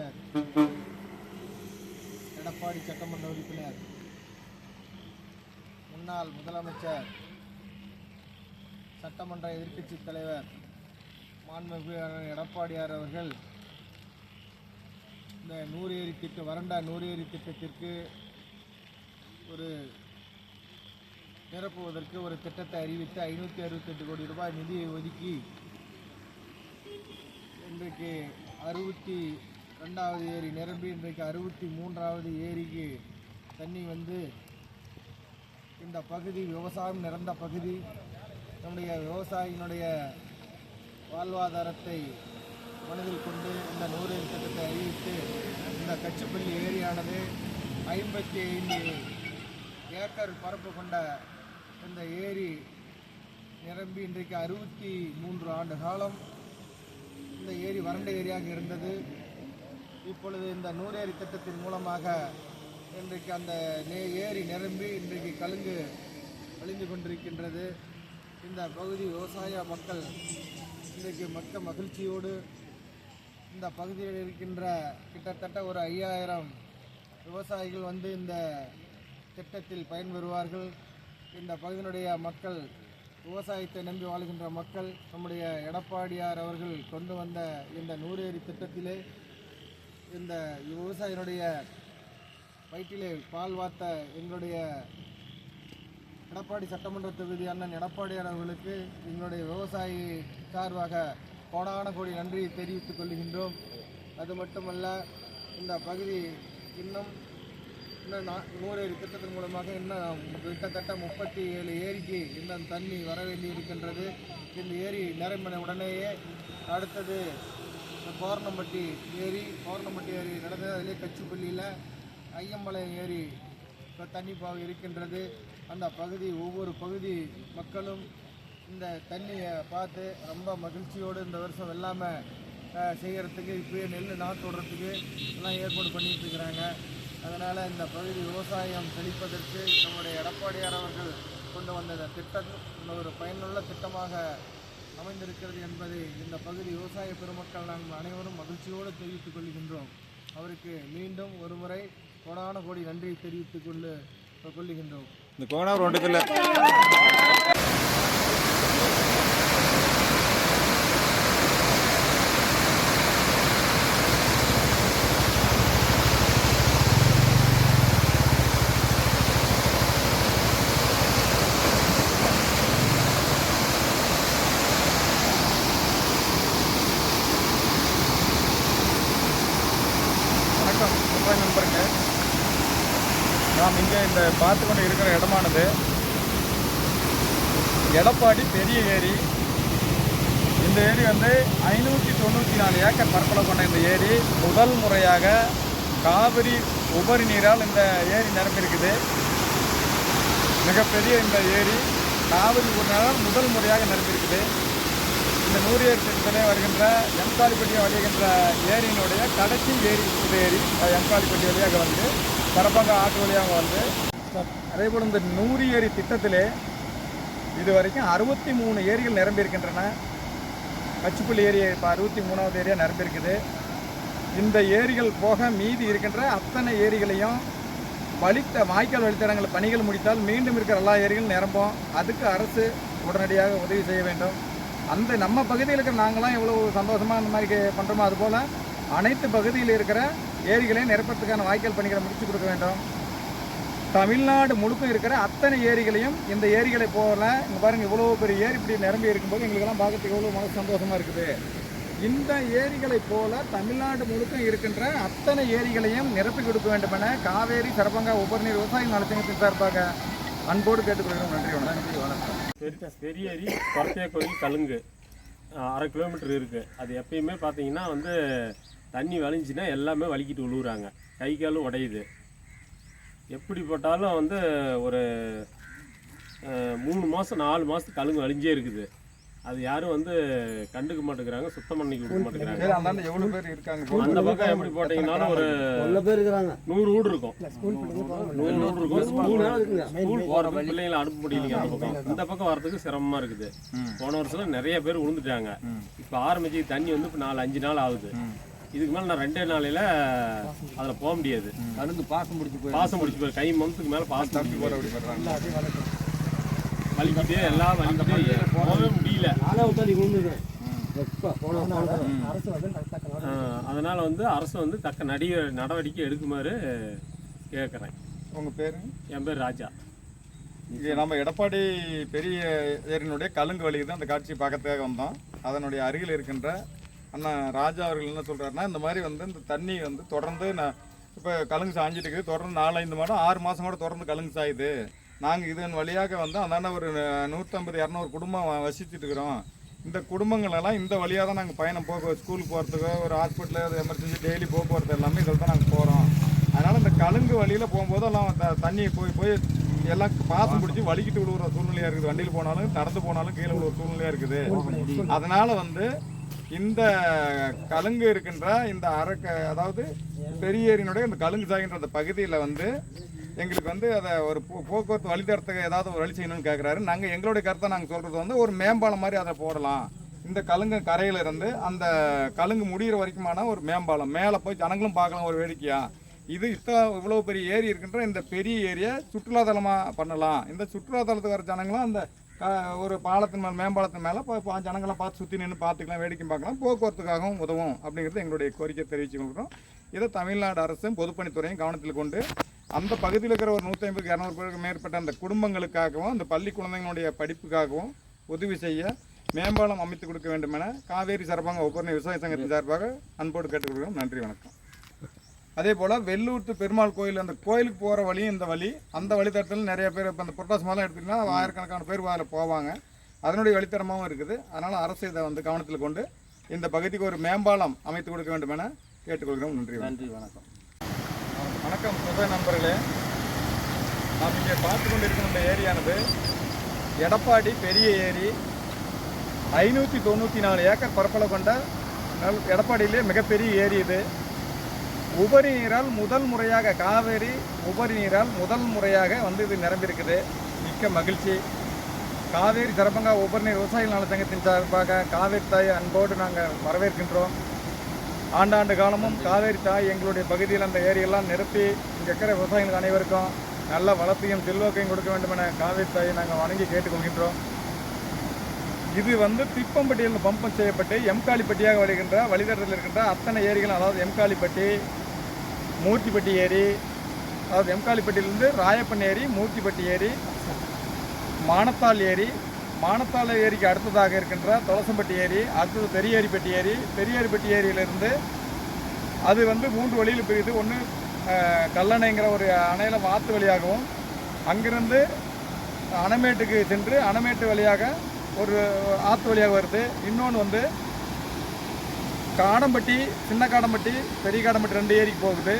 உறுப்பினர். எடப்பாடி சட்டமன்ற உறுப்பினர். முன்னாள் முதலமைச்சர். சட்டமன்ற எதிர்க்கட்சி தலைவர் மாண்புமிகு எடப்பாடியார் அவர்கள் இந்த நூறு ஏரி திட்டம் வறண்ட நூறு ஏரி திட்டத்திற்கு ஒரு நிரப்புவதற்கு ஒரு திட்டத்தை அறிவித்து ஐநூற்றி அறுபத்தெட்டு கோடி ரூபாய் நிதியை ஒதுக்கி இன்றைக்கு அறுபத்தி ரெண்டாவது ஏரி நிரம்பி இன்றைக்கு அறுபத்தி மூன்றாவது ஏரிக்கு தண்ணி வந்து இந்த பகுதி விவசாயம் நிறந்த பகுதி. நம்முடைய விவசாயினுடைய வாழ்வாதாரத்தை மனதில் கொண்டு இந்த நூறு திட்டத்தை அறிவித்து இந்த கச்சிப்பள்ளி ஏரியானது ஐம்பத்தி ஐந்து ஏக்கர் பரப்பு கொண்ட இந்த ஏரி நிரம்பி இன்றைக்கு அறுபத்தி மூன்று ஆண்டு காலம் இந்த ஏரி வறண்ட ஏரியாக இருந்தது. இப்பொழுது இந்த நூறேரி திட்டத்தின் மூலமாக இன்றைக்கு அந்த நே ஏரி நிரம்பி இன்றைக்கு கலுங்கு வழிந்து கொண்டிருக்கின்றது. இந்த பகுதி விவசாய மக்கள் இன்றைக்கு மக்க மகிழ்ச்சியோடு இந்த பகுதியில் இருக்கின்ற கிட்டத்தட்ட ஒரு ஐயாயிரம் விவசாயிகள் வந்து இந்த திட்டத்தில் பயன்பெறுவார்கள். இந்த பகுதியினுடைய மக்கள் விவசாயத்தை நம்பி வாழ்கின்ற மக்கள் நம்முடைய எடப்பாடியார் அவர்கள் கொண்டு வந்த இந்த நூறேரி திட்டத்திலே இந்த விவசாயினுடைய வயிற்றிலே பால் வார்த்த எங்களுடைய எடப்பாடி சட்டமன்ற தொகுதி அண்ணன் எடப்பாடியார் அவர்களுக்கு எங்களுடைய விவசாயி சார்பாக கோடான கோடி நன்றியை தெரிவித்துக் கொள்கின்றோம். அது மட்டுமல்ல இந்த பகுதி இன்னும் இன்னும் நூறு திட்டத்தின் மூலமாக இன்னும் கிட்டத்தட்ட முப்பத்தி ஏழு ஏரிக்கு இன்னும் தண்ணி வர வேண்டி இருக்கின்றது இந்த ஏரி நிரம்பின உடனேயே அடுத்தது பௌர்ணம்பட்டி ஏரி பௌர்ணம்பட்டி ஏரி நடந்தது அதிலே கச்சிப்பள்ளியில் ஐயம்பாளையம் ஏரி இப்போ தண்ணி பாவம் இருக்கின்றது. அந்த பகுதி ஒவ்வொரு பகுதி மக்களும் இந்த தண்ணியை பார்த்து ரொம்ப மகிழ்ச்சியோடு இந்த வருஷம் வெள்ளாமை செய்கிறதுக்கு இப்போயே நெல் நாற்று விடுறதுக்கு எல்லாம் ஏற்பாடு பண்ணிட்டு இருக்கிறாங்க. அதனால் இந்த பகுதி விவசாயம் செழிப்பதற்கு நம்முடைய எடப்பாடியார் அவர்கள் கொண்டு வந்த இந்த திட்டம் ஒரு பயனுள்ள திட்டமாக அமைந்திருக்கிறது என்பதை இந்த பகுதி விவசாய பெருமக்கள் நாம் அனைவரும் மகிழ்ச்சியோடு தெரிவித்துக் கொள்கின்றோம். அவருக்கு மீண்டும் ஒருமுறை கோடான கோடி நன்றியை தெரிவித்துக் கொள்ளு கொள்ளுகின்றோம். இந்த கோணா ஒன்றத்தில் வணக்கம் விவசாய நண்பருங்க நாம் இங்கே இந்த பார்த்து கொண்டு இருக்கிற இடமானது எடப்பாடி பெரிய ஏரி. இந்த ஏரி வந்து ஐநூற்றி தொண்ணூற்றி நாலு ஏக்கர் பரப்பளவு கொண்ட இந்த ஏரி. முதல் முறையாக காவிரி உபரி நீரால் இந்த ஏரி நிரம்பியிருக்குது. மிகப்பெரிய இந்த ஏரி. காவிரி உபரினால் முதல் முறையாக நிரம்பியிருக்குது. இந்த நூறு ஏரி திட்டத்திலே வருகின்ற எம்காலிப்பட்டி வழிகின்ற ஏரியினுடைய கடைசி ஏரி இந்த ஏரி எம்காலிப்பட்டி வழியாக வந்து பரப்பங்க ஆற்று வழியாக வந்து அதே போல் இந்த நூறு ஏரி திட்டத்திலே இது வரைக்கும் அறுபத்தி மூணு ஏரிகள் நிரம்பியிருக்கின்றன. கச்சிப்புள்ளி ஏரியை இப்போ அறுபத்தி மூணாவது ஏரியா நிரம்பியிருக்குது. இந்த ஏரிகள் போக மீதி இருக்கின்ற அத்தனை ஏரிகளையும் வழித்த வாய்க்கால் வழித்தடங்கள் பணிகள் முடித்தால் மீண்டும் இருக்கிற எல்லா ஏரிகளும் நிரம்பும். அதுக்கு அரசு உடனடியாக உதவி செய்ய வேண்டும். அந்த நம்ம பகுதியில் இருக்கிற நாங்களாம் எவ்வளோ சந்தோஷமாக அந்த மாதிரி பண்ணுறோமோ அதுபோல் அனைத்து பகுதியில் இருக்கிற ஏரிகளையும் நிரப்பத்துக்கான வாய்க்கால் பணிகளை முடித்து கொடுக்க வேண்டும். தமிழ்நாடு முழுக்கும் இருக்கிற அத்தனை ஏரிகளையும் இந்த ஏரிகளை போல இங்கே பாருங்கள் இவ்வளோ பெரிய ஏரி இப்படி நிரம்பி இருக்கும்போது எங்களுக்கெல்லாம் பார்க்கறதுக்கு எவ்வளோ மன சந்தோஷமாக இருக்குது. இந்த ஏரிகளைப் போல தமிழ்நாடு முழுக்கும் இருக்கின்ற அத்தனை ஏரிகளையும் நிரப்பி கொடுக்க வேண்டும் என காவேரி சரபங்கா உபரிநீர் விவசாய நலச்சங்கத்தின் சார்பாக அன்போடு கேட்டுக்கொள்கிறோம். நன்றி வணக்கம். நன்றி வணக்கம். பெரிய பெரிய அரி கோயில் கலுங்கு அரை கிலோமீட்டர் இருக்குது அது எப்பயுமே பார்த்தீங்கன்னா வந்து தண்ணி வலிஞ்சுன்னா எல்லாமே வலிக்கிட்டு விழுவுறாங்க கை காலும் உடையுது. எப்படி போட்டாலும் வந்து ஒரு அஹ், மூணு மாதம் நாலு மாதத்துக்கு கலுங்கு வலிஞ்சே இருக்குது. அது யாரும் வந்து கண்டுக்க மாட்டேங்கிறாங்க சுத்தம் பண்ணி கொடுக்க மாட்டேங்கிறாங்க. எவ்வளோ பேர் இருக்காங்க? அந்த பக்கம் எப்படி போட்டிங்கனாலும் ஒரு நூறு வீடு இருக்கும். நூறு வீடு இருக்கும். ஸ்கூல் ஸ்கூல் போகிறப்ப பிள்ளைங்களை அனுப்ப முடியலைங்க அந்த பக்கம். இந்த பக்கம் வரதுக்கு சிரமமா இருக்குது. போன வருஷம் நிறைய பேர் விழுந்துட்டாங்க இப்போ ஆரம்பிச்சு தண்ணி வந்து இப்போ நாலு அஞ்சு நாள் ஆகுது. இதுக்கு மேலே நான் ரெண்டே நாளையில அதில் போக முடியாது. கலந்து பாசம் முடிச்சு போய் பாசம் முடிச்சு போய் கை மந்தத்துக்கு மேலே பாசம் தம்பி போகிற அப்படி வர்றாங்க வலிக்கிட்டு எல்லாம் வலிக்கிட்டு போகவே முடியல. அதனால வந்து அரசு வந்து தக்க நடி நடவடிக்கை எடுக்குமாறு கேட்குறேன் உங்கள் பேருங்க என் பேர் ராஜா. இங்கே நம்ம எடப்பாடி பெரிய ஏரியினுடைய கலுங்கு வழிக்கு அந்த காட்சி பார்க்கறதுக்காக வந்தோம். அதனுடைய அருகில் இருக்கின்ற அண்ணா ராஜா அவர்கள் என்ன சொல்கிறாருன்னா இந்த மாதிரி வந்து இந்த தண்ணி வந்து தொடர்ந்து நான் இப்போ கலுங்கு சாஞ்சிட்டு இருக்குது தொடர்ந்து நாலஞ்சு மாதம் ஆறு மாதம் கூட தொடர்ந்து கலுங்கு சாயுது. நாங்கள் இதன் வழியாக வந்து அந்தாண்ட ஒரு நூற்றம்பது இரநூறு குடும்பம் வசிச்சுட்டு இருக்கிறோம் இந்த குடும்பங்களெல்லாம் இந்த வழியாக தான் நாங்கள் பயணம் போக ஸ்கூலுக்கு போகிறதுக்கோ ஒரு ஹாஸ்பிட்டலு எமர்ஜென்சி டெய்லி போக்குவரத்து எல்லாமே இதில் தான் நாங்கள் போகிறோம் அதனால் இந்த கலுங்கு வழியில் போகும்போது எல்லாம் த- தண்ணி போய் போய் எல்லாம் பாசம் பிடிச்சி வலிக்கிட்டு விழுவுற சூழ்நிலையாக இருக்குது. வண்டியில் போனாலும் நடந்து போனாலும் கீழே விழுவுற சூழ்நிலையா இருக்குது. அதனால் வந்து இந்த கலுங்கு இருக்கின்ற இந்த அரக்க அதாவது பெரியேரியினுடைய இந்த கலுங்கு சாகின்ற அந்த பகுதியில் வந்து எங்களுக்கு வந்து அதை ஒரு போ- போக்குவரத்து வழித்தடத்துக்கு ஏதாவது ஒரு வழி செய்யணும்னு கேட்குறாரு நாங்கள் எங்களுடைய கருத்தை நாங்கள் சொல்கிறது வந்து ஒரு மேம்பாலம் மாதிரி அதை போடலாம். இந்த கலுங்கு கரையிலிருந்து அந்த கலுங்கு முடிகிற வரைக்குமான ஒரு மேம்பாலம். மேலே போய் ஜனங்களும் பார்க்கலாம் ஒரு வேடிக்கையாக இது இத்தோ இவ்வளோ பெரிய ஏரி இருக்கின்ற இந்த பெரிய ஏரியை சுற்றுலாத்தலமாக பண்ணலாம். இந்த சுற்றுலாத்தலத்துக்கு வர ஜனங்களும் அந்த ஒரு பாலத்தின் மேலே மேம்பாலத்தின் மேலே இப்போ ஜனங்களாம் பார்த்து சுற்றி நின்று பார்த்துக்கலாம் வேடிக்கை பார்க்கலாம் போக்குவரத்துக்காகவும் உதவும் அப்படிங்கிறது எங்களுடைய கோரிக்கை தெரிவித்து கொள்கிறோம் இதை தமிழ்நாடு அரசும் பொதுப்பணித்துறையும் கவனத்தில் கொண்டு அந்த பகுதியில் இருக்கிற ஒரு நூற்றி ஐம்பது இரநூறு பேருக்கு மேற்பட்ட அந்த குடும்பங்களுக்காகவும் அந்த பள்ளி குழந்தைங்களுடைய படிப்புக்காகவும் உதவி செய்ய மேம்பாலம் அமைத்து கொடுக்க வேண்டும் என காவேரி சார்பாக ஒவ்வொரு விவசாய சங்கத்தின் சார்பாக அன்போடு கேட்டுக்கொள்கிறோம். நன்றி வணக்கம். அதே போல் வெள்ளூர் to பெருமாள் கோயில் அந்த கோயிலுக்கு போகிற வழியும் இந்த வழி அந்த வழித்தடத்தில் நிறைய பேர் இப்போ அந்த புரட்டாசி மாதம் எடுத்துக்கிட்டிங்கன்னா ஆயிரக்கணக்கான பேர் அதில் போவாங்க. அதனுடைய வழித்தடமாகவும் இருக்குது. அதனால் அரசு இதை வந்து கவனத்தில் கொண்டு இந்த பகுதிக்கு ஒரு மேம்பாலம் அமைத்து கொடுக்க வேண்டும் என கேட்டுக்கொள்கிறோம். நன்றி. நன்றி வணக்கம். வணக்கம் புதிய நண்பர்களே. நாம் இங்கே பார்த்து கொண்டிருக்கும் இந்த ஏரியானது எடப்பாடி பெரிய ஏரி ஐநூற்றி தொண்ணூற்றி நாலு ஏக்கர் பரப்பளவு கொண்ட எடப்பாடியிலே மிகப்பெரிய ஏரி இது. உபரி நீரால் முதல் முறையாக காவேரி உபரி நீரால் முதல் முறையாக வந்து இது நிரம்பியிருக்குது. மிக்க மகிழ்ச்சி. காவேரி சரபங்கா உபரி நீர் விவசாயிகள் நல சங்கத்தின் சார்பாக காவேரி தாய் அன்போடு நாங்கள் வரவேற்கின்றோம். ஆண்டாண்டு காலமும் காவேரி தாய் எங்களுடைய பகுதியில் அந்த ஏரியெல்லாம் நிரப்பி இங்கே இருக்கிற விவசாயிகள் அனைவருக்கும் நல்ல வளத்தையும் செல்வாக்கையும் கொடுக்க வேண்டும் என காவேரி தாயை நாங்கள் வணங்கி கேட்டுக்கொள்கின்றோம். இது வந்து திப்பம்பட்டியில் பம்பம் செய்யப்பட்டு எம்காலிப்பட்டியாக வருகின்ற வழித்தடத்தில் இருக்கின்ற அத்தனை ஏரிகளும் அதாவது எம்காலிப்பட்டி மூர்த்திப்பட்டி ஏரி அதாவது எம்காலிப்பட்டியிலிருந்து ராயப்பன் ஏரி மூர்த்திப்பட்டி ஏரி மானத்தாள் ஏரி மானத்தாள் ஏரிக்கு அடுத்ததாக இருக்கின்ற தொலசம்பட்டி ஏரி அடுத்தது பெரியேரிப்பட்டி ஏரி பெரியேரிப்பட்டி ஏரியிலிருந்து அது வந்து மூன்று வழியில் பிரியுது ஒன்று கல்லணைங்கிற ஒரு அணையில் வாத்து வழியாகவும் அங்கிருந்து அணமேட்டுக்கு சென்று அணமேட்டு வழியாக ஒரு ஆற்று வழியாக வருது. இன்னொன்று வந்து காடம்பட்டி சின்ன காடம்பட்டி பெரிய காடம்பட்டி ரெண்டு ஏரிக்கு போகுது.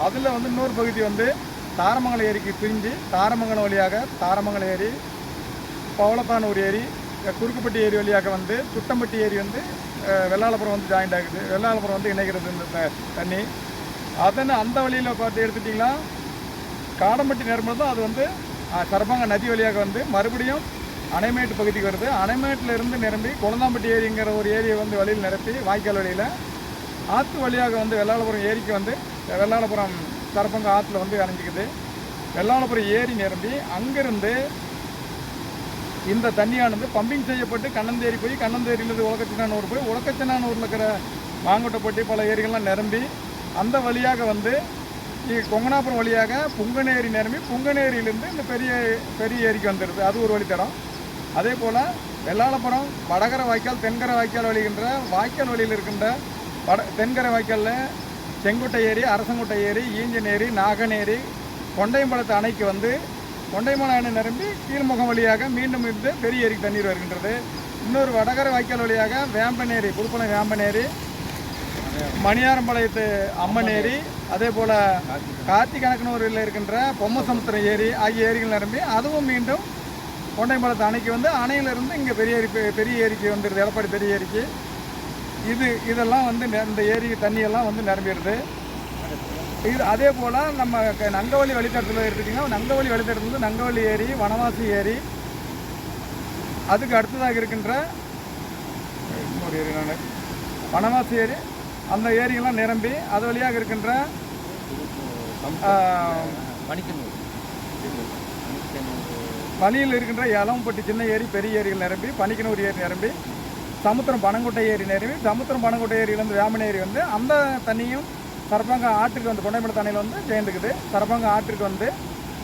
அதில் வந்து இன்னொரு பகுதி வந்து தாரமங்கலம் ஏரிக்கு பிரிஞ்சு தாரமங்கலம் வழியாக தாரமங்கலம் ஏரி பவளத்தானூர் ஏரி குறுக்குப்பட்டி ஏரி வழியாக வந்து குட்டம்பட்டி ஏரி வந்து வெள்ளாளபுரம் வந்து ஜாயிண்ட் ஆகுது. வெள்ளாளபுரம் வந்து இணைகிறது இந்த த- தண்ணி. அதனை அந்த வழியில் பார்த்து எடுத்துட்டிங்கன்னா காடம்பட்டி நிரம்புறது அது வந்து அஹ், சரபங்க நதி வழியாக வந்து மறுபடியும் அணைமேட்டு பகுதிக்கு வருது. அணைமேட்டில் இருந்து நிரம்பி குளந்தாம்பட்டி ஏரிங்கிற ஒரு ஏரியை வந்து வழியில் நிரப்பி வாய்க்கால் வழியில் ஆற்று வழியாக வந்து வெள்ளாளபுரம் ஏரிக்கு வந்து வெள்ளாளபுரம் தரப்பங்க ஆற்றுல வந்து அணைஞ்சிக்குது. வெள்ளாளபுரம் ஏரி நிரம்பி அங்கிருந்து இந்த தண்ணியானது பம்பிங் செய்யப்பட்டு கண்ணந்தேரி போய் கண்ணந்தேரியிலிருந்து உலகச்சினானூர் போய் உலகச்சினானூரில் இருக்கிற மாங்கொட்டப்பட்டி பல ஏரிகள்லாம் நிரம்பி அந்த வழியாக வந்து கொங்கனாபுரம் வழியாக புங்கனேரி நிரம்பி புங்கனேரியிலேருந்து இந்த பெரிய பெரிய ஏரிக்கு வந்துடுது. அது ஒரு வழித்தடம். அதே போல் வெள்ளாளபுரம் வடகர வாய்க்கால் தென்கரை வாய்க்கால் வழிகின்ற வாய்க்கால் வழியில் இருக்கின்ற வட தென்கரை வாய்க்காலில் செங்குட்டை ஏரி அரசங்குட்டை ஏரி ஈஞ்சன் ஏரி நாகன் ஏரி கொண்டையம்பலத்து அணைக்கு வந்து கொண்டைமலை அணை நிரம்பி கீழ்முகம் வழியாக மீண்டும் இருந்து பெரிய ஏரிக்கு தண்ணீர் வருகின்றது. இன்னொரு வடகரை வாய்க்கால் வழியாக வேம்பனேரி புதுப்பளம் வேம்பனேரி மணியாரம்பாளையத்து அம்மன் ஏரி அதே போல் கார்த்திகணக்கனூரில் இருக்கின்ற பொம்மசமுத்திரம் ஏரி ஆகிய ஏரிகள் நிரம்பி அதுவும் மீண்டும் கொண்டைமலத்து அணைக்கு வந்து அணையிலிருந்து இங்கே பெரிய ஏரி பெ- பெரிய ஏரிக்கு வந்துடுது எடப்பாடி பெரிய ஏரிக்கு. இது இதெல்லாம் வந்து நெ- இந்த ஏரி தண்ணியெல்லாம் வந்து நிரம்பிடுது இது அதே போல் நம்ம க- வழித்தடத்தில் எடுத்துக்கிட்டிங்கன்னா நங்கவழி வழித்தடத்துல வந்து நங்கவள்ளி ஏரி வனவாசி ஏரி அதுக்கு அடுத்ததாக இருக்கின்ற இன்னொரு ஏரி நான். வனவாசி ஏரி அந்த ஏரியெல்லாம் நிரம்பி அது வழியாக இருக்கின்ற ஆஹ், பனியில் இருக்கின்ற இளம்பட்டி சின்ன ஏரி பெரிய ஏரிகள் நிரம்பி பனிக்கனூர் ஏரி நிரம்பி சமுத்திரம் பனங்குட்டை ஏரி நிரம்பி சமுத்திரம் பனங்குட்டை ஏரியிலேருந்து வேமன் ஏரி வந்து அந்த தண்ணியும் சரப்பாங்க ஆற்றுக்கு வந்து கொண்டைமலை தண்ணியில் வந்து சேர்ந்துக்குது. சரப்பாங்க ஆற்றுக்கு வந்து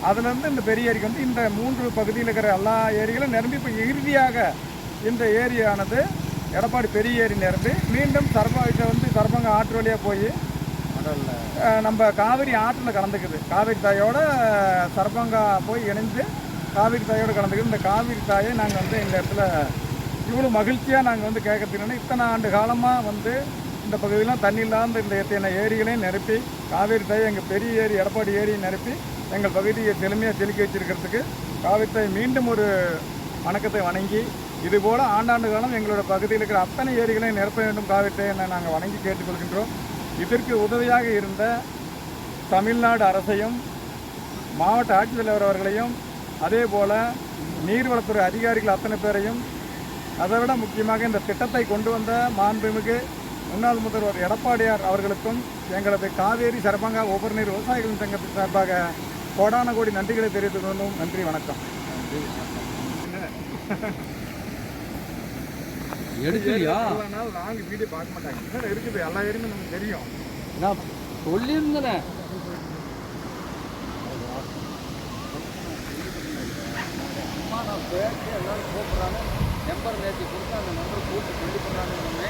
அதுலேருந்து இந்த பெரிய ஏரிக்கு வந்து இந்த மூன்று பகுதியில் இருக்கிற எல்லா ஏரிகளும் நிரம்பி இப்போ இறுதியாக இந்த ஏரியானது எடப்பாடி பெரிய ஏரி நிரம்பி மீண்டும் சரப்பாங்க வந்து சரப்பாங்க ஆற்று வழியாக போய் நம்ம காவிரி ஆற்றில் கலந்துக்குது. காவிரி தாயோட சரபங்கா போய் இணைந்து காவிரி தாயோடு கலந்துக்கிட்டு இந்த காவிரி தாயை நாங்கள் வந்து இந்த இடத்துல இவ்வளோ மகிழ்ச்சியாக நாங்கள் வந்து கேட்கறதுக்கு இத்தனை ஆண்டு காலமாக வந்து இந்த பகுதியெலாம் தண்ணி இல்லாத இந்த எத்தனை ஏரிகளையும் நிரப்பி காவேரி தாயை எங்கள் பெரிய ஏரி எடப்பாடி ஏரியை நிரப்பி எங்கள் பகுதியை செழுமையாக செலுக்கி வச்சிருக்கிறதுக்கு காவிரி தாய் மீண்டும் ஒரு வணக்கத்தை வணங்கி இதுபோல் ஆண்டாண்டு காலம் எங்களோட பகுதியில் இருக்கிற அத்தனை ஏரிகளையும் நிரப்ப வேண்டும் காவிரி தாயை நாங்கள் வணங்கி கேட்டுக்கொள்கின்றோம். இதற்கு உதவியாக இருந்த தமிழ்நாடு அரசையும் மாவட்ட ஆட்சித்தலைவர் அவர்களையும் அதே போல் நீர்வளத்துறை அதிகாரிகள் அத்தனை பேரையும் அதை விட முக்கியமாக இந்த திட்டத்தை கொண்டு வந்த மாண்புமிகு முன்னாள் முதல்வர் எடப்பாடியார் அவர்களுக்கும் எங்களது காவேரி சரபங்கா ஒவ்வொரு நீர் விவசாயிகளின் சங்கத்தின் சார்பாக கோடான கோடி நன்றிகளை தெரிவித்துக் கொள்ளும் நன்றி வணக்கம். எடுக்கலையா? இவ்வளவு நாள் நாங்க வீடியோ பார்க்க மாட்டாங்க. இருக்குது? எல்லா ஏரியுமே நமக்கு தெரியும். நான் சொல்லியிருந்தேனே. நான் பேசி எல்லாரும் கூப்பிட்றாங்க. நம்பர் நேற்று கொடுத்து அந்த நம்பர் கூப்பிட்டு சொல்லி போடுறாங்கன்னு